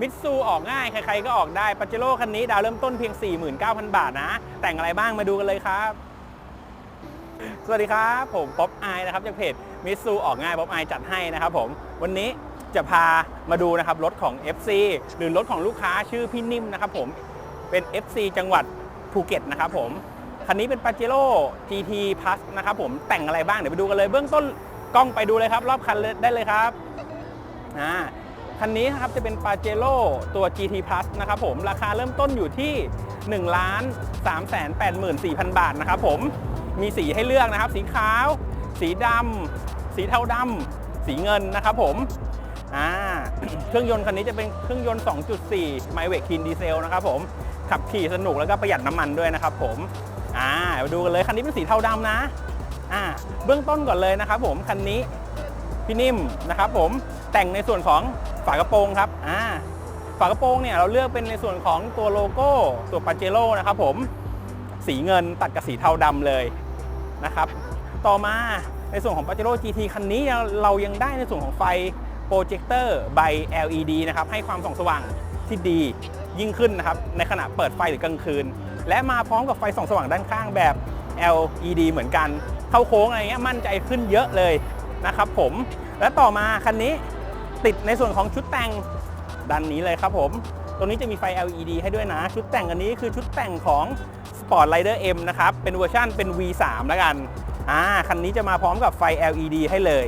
มิตซูออกง่าย ใครๆก็ออกได้ปาเจโร่คันนี้ดาวเริ่มต้นเพียง 49,000 บาทนะ แต่งอะไรบ้างมาดูกันเลยครับ สวัสดีครับ ผมป๊อปไอนะครับจากเพจมิตซูออกง่ายป๊อปไอจัดให้นะครับผม วันนี้จะพามาดูนะครับรถของ FC หรือรถของลูกค้าชื่อพี่นิ่มนะครับผมเป็น FC จังหวัดภูเก็ตนะครับผมคันนี้เป็น Pajero GT Plus นะครับผมแต่งอะไรบ้างเดี๋ยวไปดูกันเลยเบื้องต้นกล้องไปดูเลยครับ รอบคันได้เลยครับอ่า คันนี้นะครับจะเป็น Pajero ตัว GT Plus นะครับผม ราคาเริ่มต้นอยู่ที่1ล้าน3 8 4 0 0 0 บาทนะครับผม มีสีให้เลือกนะครับ สีขาว สีดำ สีเทาดำ สีเงินนะครับผมอ่าเครื่องยนต์คันนี้จะเป็นเครื่องยนต์ 2.4ไมเวกคินดีเซลนะครับผม ขับขี่สนุกแล้วก็ประหยัดน้ำมันด้วยนะครับผมอ่ามาดูกันเลยคันนี้เป็นสีเทาดำนะอ่าเบื้องต้นก่อนเลยนะครับผม คันนี้พี่นิ่มนะครับผม แต่งในส่วนของฝากระโปรงครับอ่าฝากระโปรงเนี่ยเราเลือกเป็นในส่วนของตัวโลโก้ตัวปาเจโร่นะครับผมสีเงินตัดกับสีเทาดำเลยนะครับต่อมาในส่วนของ Pajero GT คันนี้เรายังได้ในส่วนของไฟโปรเจคเตอร์ใบ LED นะครับให้ความส่องสว่างที่ดียิ่งขึ้นนะครับในขณะเปิดไฟหรือกลางคืน และมาพร้อมกับไฟส่องสว่างด้านข้างแบบ LED เหมือนกัน เข้าโค้งอะไรเงี้ยมั่นใจขึ้นเยอะเลยนะครับผมและต่อมาคันนี้ ติดในส่วนของชุดแต่งด้านนี้เลยครับผม ตรงนี้จะมีไฟ LED ให้ด้วยนะ ชุดแต่งอันนี้คือชุดแต่งของ Sport Rider M นะครับ เป็นเวอร์ชั่นเป็น V3 แล้วกัน อ่า คันนี้จะมาพร้อมกับไฟ LED ให้เลย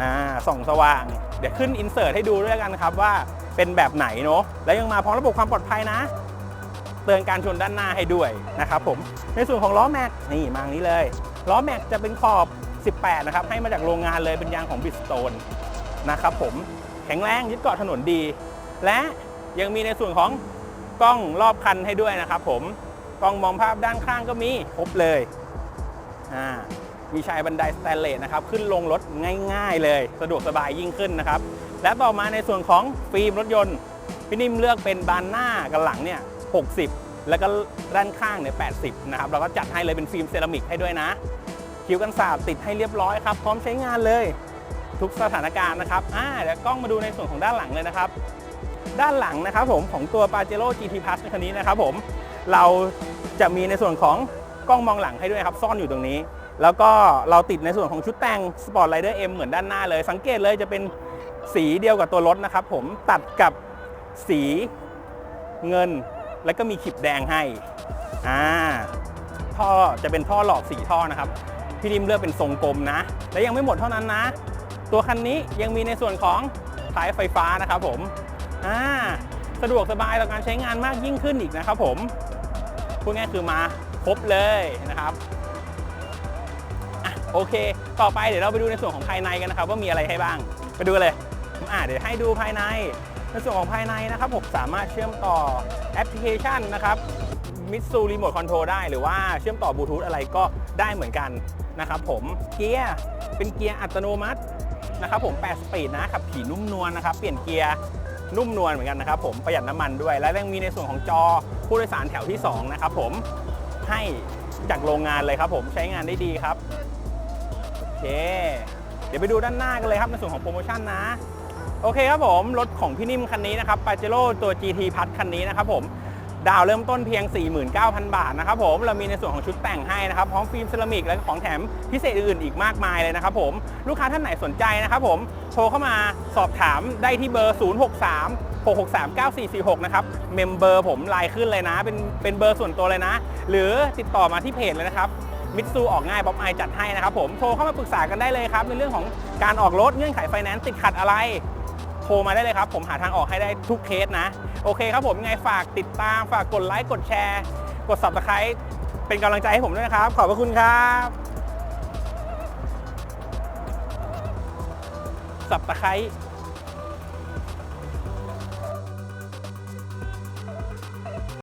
อ่า ส่องสว่าง เดี๋ยวขึ้นอินเสิร์ตให้ดูด้วยกันครับว่าเป็นแบบไหนเนาะ แล้วยังมาพร้อมระบบความปลอดภัยนะ เตือนการชนด้านหน้าให้ด้วยนะครับผม ในส่วนของล้อแม็ก นี่มาอย่างนี้เลย ล้อแม็กจะเป็นขอบ 18 นะครับ ให้มาจากโรงงานเลย เป็นยางของบิสโตน นะครับผมแข็งแรงยึดเกาะถนนดี และยังมีในส่วนของกล้องรอบคันให้ด้วยนะครับผมกล้องมองภาพด้านข้างก็มีครบเลยอ่ามีชายบันไดสแตนเลสนะครับขึ้นลงรถง่ายๆเลย สะดวกสบายยิ่งขึ้นนะครับ และต่อมาในส่วนของฟิล์มรถยนต์พี่นิ่มเลือกเป็นบานหน้ากับหลังเนี่ย60 แล้วก็ด้านข้างเนี่ย80 นะครับเราก็จัดให้เลยเป็นฟิล์มเซรามิกให้ด้วยนะ คิ้วกันสาดติดให้เรียบร้อยครับ พร้อมใช้งานเลย ทุกสถานการณ์นะครับอ่าเดี๋ยวกล้องมาดูในส่วนของด้านหลังเลยนะครับ ด้านหลังนะครับผมของตัว Pajero GT Plus คันนี้นะครับผมเราจะมีในส่วนของกล้องมองหลังให้ด้วยครับซ่อนอยู่ตรงนี้ แล้วก็เราติดในส่วนของชุดแต่ง Sport Rider M เหมือนด้านหน้าเลย สังเกตเลยจะเป็นสีเดียวกับตัวรถนะครับผมตัดกับสีเงิน แล้วก็มีขีดแดงให้อ่าท่อจะเป็นท่อหลอกสีท่อนะครับ พี่ดิมเลือกเป็นทรงกลมนะ และยังไม่หมดเท่านั้นนะ ตัวคันนี้ยังมีในส่วนของท้ายไฟฟ้านะครับผมอ่าสะดวกสบายต่อการใช้งานมากยิ่งขึ้นอีกนะครับผมพูดง่ายคือมาครบเลยนะครับอะโอเค ต่อไปเดี๋ยวเราไปดูในส่วนของภายในกันนะครับ ว่ามีอะไรให้บ้าง ไปดูเลยอ่าเดี๋ยวให้ดูภายใน ในส่วนของภายในนะครับผมสามารถเชื่อมต่อแอปพลิเคชันนะครับมิตซูรีโมทคอนโทรได้หรือว่าเชื่อมต่อบลูทูธอะไรก็ได้เหมือนกันนะครับผมเกียร์เป็นเกียร์อัตโนมัติ นะครับผม8สปีดนะขับขี่นุ่มนวลนะครับ เปลี่ยนเกียร์นุ่มนวลเหมือนกันนะครับผมประหยัดน้ำมันด้วย และยังมีในส่วนของจอผู้โดยสารแถวที่ 2 นะครับผมให้จากโรงงานเลยครับผมใช้งานได้ดีครับโอเค เดี๋ยวไปดูด้านหน้ากันเลยครับในส่วนของโปรโมชั่นนะ โอเคครับผม รถของพี่นิ่มคันนี้นะครับ Pajero ตัว GT พัทคันนี้นะครับผม ดาวเริ่มต้นเพียง 49,000 บาทนะครับผมเรามีในส่วนของชุดแต่งให้นะครับพร้อมฟิล์มเซรามิกและของแถมพิเศษอื่นๆอีกมากมายเลยนะครับผมลูกค้าท่านไหนสนใจนะครับผมโทรเข้ามาสอบถามได้ที่เบอร์ 063 663 9446 นะครับ เมมเบอร์ผมไลน์ขึ้นเลยนะ เป็นเป็นเบอร์ส่วนตัวเลยนะ หรือติดต่อมาที่เพจเลยนะครับ มิตซูออกง่ายบ๊อบไอจัดให้นะครับผม โทรเข้ามาปรึกษากันได้เลยครับ ในเรื่องของการออกรถเงื่อนไขไฟแนนซ์ติดขัดอะไร รมาได้เลยครับ ผมหาทางออกให้ได้ทุกเคสนะ โอเคครับผมยังไงฝากติดตามฝากกดไลค์กดแชร์ กด subscribe เป็นกำลังใจให้ผมด้วยนะครับ ขอบพระคุณครับ subscribe